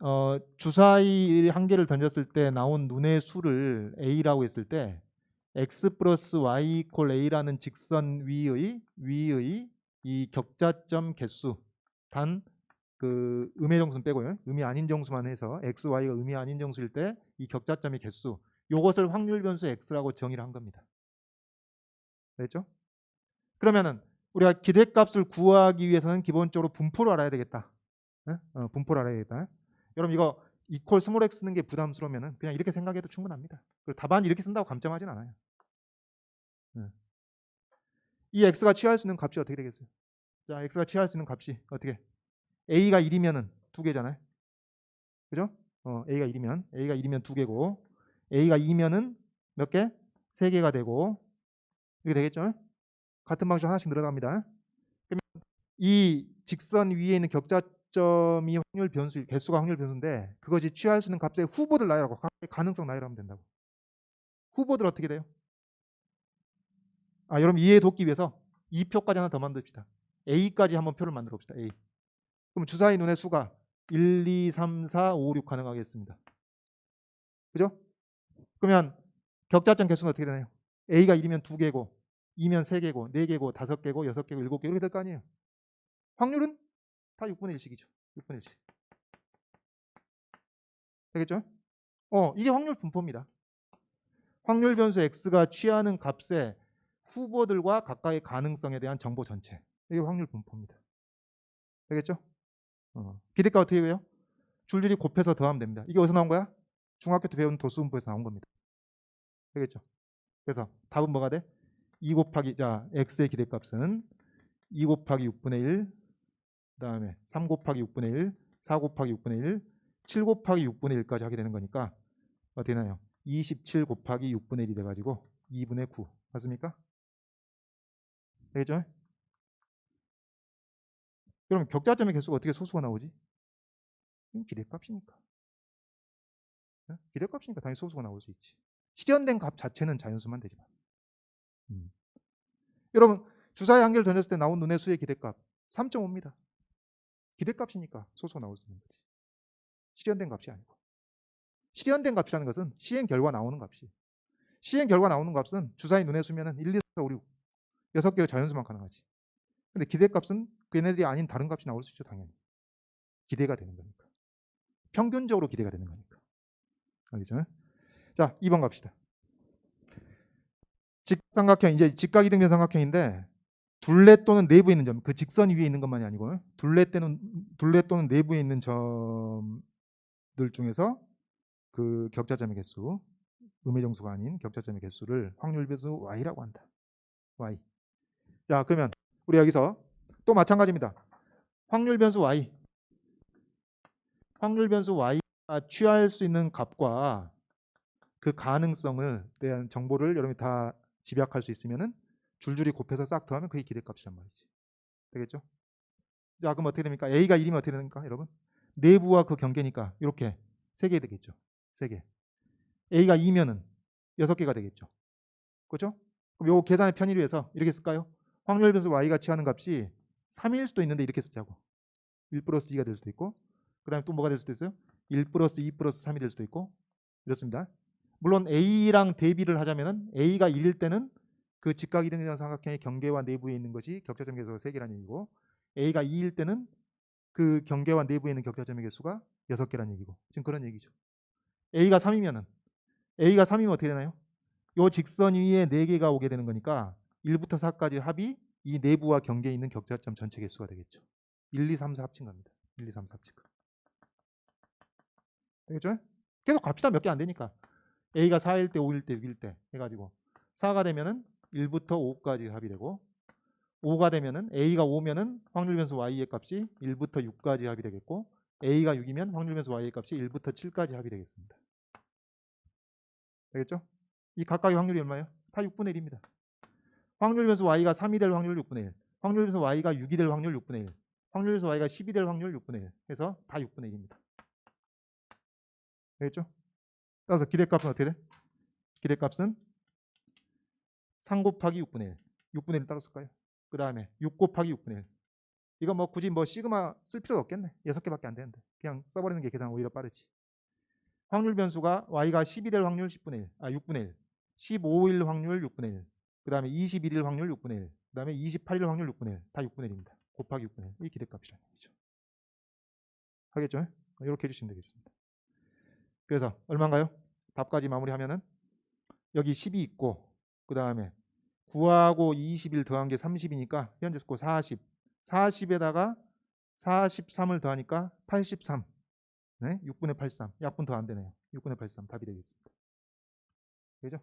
어, 주사위 한 개를 던졌을 때 나온 눈의 수를 a라고 했을 때 x 플러스 y 이퀄 a라는 직선 위의 위의 이 격자점 개수 단 그 음의 정수는 빼고요. 음이 아닌 정수만 해서 x, y가 음이 아닌 정수일 때 이 격자점의 개수 요것을 확률 변수 x라고 정의를 한 겁니다. 됐죠? 그러면은 우리가 기대값을 구하기 위해서는 기본적으로 분포를 알아야 되겠다. 예? 어, 분포를 알아야 되겠다. 여러분 이거 이퀄 스몰 x 쓰는 게 부담스러우면은 그냥 이렇게 생각해도 충분합니다. 그리고 답안 이렇게 쓴다고 감점하진 않아요. 예. 이 x가 취할 수 있는 값이 어떻게 되겠어요? 자, x가 취할 수 있는 값이 어떻게? a가 1이면은 두 개잖아요. 그죠? 어, a가 1이면 a가 1이면 두 개고 a가 2면은 몇 개? 세 개가 되고 이렇게 되겠죠? 같은 방식으로 하나씩 늘어납니다. 그러면 이 직선 위에 있는 격자 점이 확률 변수 개수가 확률 변수인데 그것이 취할 수 있는 값의 후보들 나열하고 가능성 나열하면 된다고. 후보들 어떻게 돼요? 아, 여러분 이해 돕기 위해서 이 표까지 하나 더 만듭시다. A까지 한번 표를 만들어 봅시다. A. 그럼 주사위 눈의 수가 1, 2, 3, 4, 5, 6 가능하겠습니다. 그죠? 그러면 격자점 개수는 어떻게 되나요? A가 1이면 2개고 2면 3개고 4개고 5개고 6개고 7개 이렇게 될 거 아니에요. 확률은 다 6분의 1씩이죠. 6분의 1씩. 되겠죠? 어, 이게 확률 분포입니다. 확률 변수 x가 취하는 값의 후보들과 각각의 가능성에 대한 정보 전체. 이게 확률 분포입니다. 되겠죠? 어. 기대가 어떻게 해요? 줄줄이 곱해서 더하면 됩니다. 이게 어디서 나온 거야? 중학교 때 배운 도수분포에서 나온 겁니다. 되겠죠? 그래서 답은 뭐가 돼? 2 곱하기 자 x의 기대값은 2 곱하기 6분의 1 그 다음에 3 곱하기 6분의 1 4 곱하기 6분의 1 7 곱하기 6분의 1까지 하게 되는 거니까 어떻게 되나요? 27 곱하기 6분의 1이 돼가지고 2분의 9 맞습니까? 되겠죠? 그럼 격자점의 개수가 어떻게 소수가 나오지? 기대값이니까. 네? 기대값이니까 당연히 소수가 나올 수 있지. 실현된 값 자체는 자연수만 되지만. 음. 여러분 주사위 한 개를 던졌을 때 나온 눈의 수의 기대값 3.5입니다. 기대값이니까 소수가 나올 수 있는 거지. 실현된 값이 아니고. 실현된 값이라는 것은 시행 결과 나오는 값이. 시행 결과 나오는 값은 주사위 눈의 수면은 1, 2, 4, 5, 6 여섯 개의 자연수만 가능하지. 근데 기대값은 걔네들이 아닌 다른 값이 나올 수 있죠, 당연히. 기대가 되는 거니까. 평균적으로 기대가 되는 거니까. 알겠죠? 자, 2번 갑시다. 직삼각형 이제 직각 이등변 삼각형인데 둘레 또는 내부에 있는 점, 그 직선 위에 있는 것만이 아니고 둘레 또는 둘레 또는 내부에 있는 점들 중에서 그 격자점의 개수, 음의 정수가 아닌 격자점의 개수를 확률 배수 y라고 한다. y. 자, 그러면 우리 여기서 또 마찬가지입니다. 확률 변수 y. 확률 변수 y가 취할 수 있는 값과 그 가능성을 대한 정보를 여러분이 다 집약할 수 있으면은 줄줄이 곱해서 싹 더하면 그게 기대값이란 말이지. 되겠죠? 자, 그럼 어떻게 됩니까? a가 1이면 어떻게 됩니까, 여러분? 내부와 그 경계니까 이렇게 세개 되겠죠. 세 개. a가 2면은 여섯 개가 되겠죠. 그렇죠? 그럼 요거 계산의 편의를 위해서 이렇게 쓸까요? 확률 변수 y가 취하는 값이 3일 수도 있는데 이렇게 쓰자고. 1 플러스 2가 될 수도 있고 그 다음에 또 뭐가 될 수도 있어요? 1 플러스 2 플러스 3이 될 수도 있고 이렇습니다. 물론 A랑 대비를 하자면 은 A가 1일 때는 그 직각 이등변 삼각형의 경계와 내부에 있는 것이 격자점 개수가 3개라는 얘기고 A가 2일 때는 그 경계와 내부에 있는 격자점의 개수가 6개라는 얘기고 지금 그런 얘기죠. A가 3이면은 A가 3이면 어떻게 되나요? 요 직선 위에 4개가 오게 되는 거니까 1부터 4까지 합이 이 내부와 경계에 있는 격자점 전체 개수가 되겠죠. 1, 2, 3, 4 합친 겁니다. 1, 2, 3, 4 합친 거. 되겠죠? 계속 값이다 몇 개 안 되니까. A가 4일 때, 5일 때, 6일 때 해가지고 4가 되면은 1부터 5까지 합이 되고 5가 되면은 A가 5면은 확률 변수 Y의 값이 1부터 6까지 합이 되겠고 A가 6이면 확률 변수 Y의 값이 1부터 7까지 합이 되겠습니다. 되겠죠? 이 각각의 확률이 얼마예요? 다 6분의 1입니다. 확률 변수 y가 3이 될 확률 6분의 1. 확률 변수 y가 6이 될 확률 6분의 1. 확률 변수 y가 10이 될 확률 6분의 1. 해서 다 6분의 1입니다. 되겠죠? 따라서 기대값은 어떻게 돼? 기대값은 3 곱하기 6분의 1. 6분의 1 따로 쓸까요? 그 다음에 6 곱하기 6분의 1. 이거 뭐 굳이 뭐 시그마 쓸 필요도 없겠네. 6개밖에 안 되는데. 그냥 써버리는 게 계산 오히려 빠르지. 확률 변수가 y가 10이 될 확률 10분의 1, 아 6분의 1, 15일 확률 6분의 1, 그 다음에 21일 확률 6분의 1, 그 다음에 28일 확률 6분의 1, 다 6분의 1입니다. 곱하기 6분의 1, 이 기대값이라는 얘기죠. 하겠죠? 이렇게 해주시면 되겠습니다. 그래서 얼마인가요? 답까지 마무리하면은 여기 10이 있고 그 다음에 9하고 20일 더한 게 30이니까 현재 스코 40. 40에다가 43을 더하니까 83. 네? 6분의 83. 약분 더 안 되네요. 6분의 83 답이 되겠습니다. 그죠?